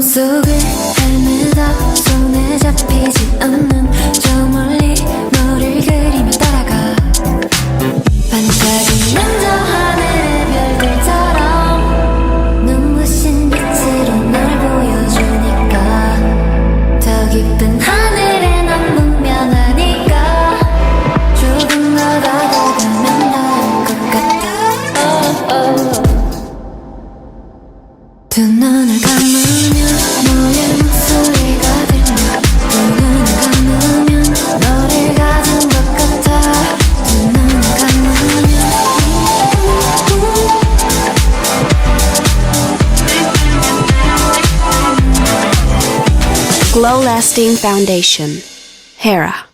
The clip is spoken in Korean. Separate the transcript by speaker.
Speaker 1: 속을 헤매다 손에 잡히지 않는 저 멀리 너를 그리며 따라가. 반짝이는 저 하늘의 별들처럼 눈부신 빛으로 날 보여주니까 더 깊은 하늘에 난 분명 하니까 조금 더 다가가면 나을 것 같아. 두 눈을 감으
Speaker 2: Glow Lasting Foundation. Hera.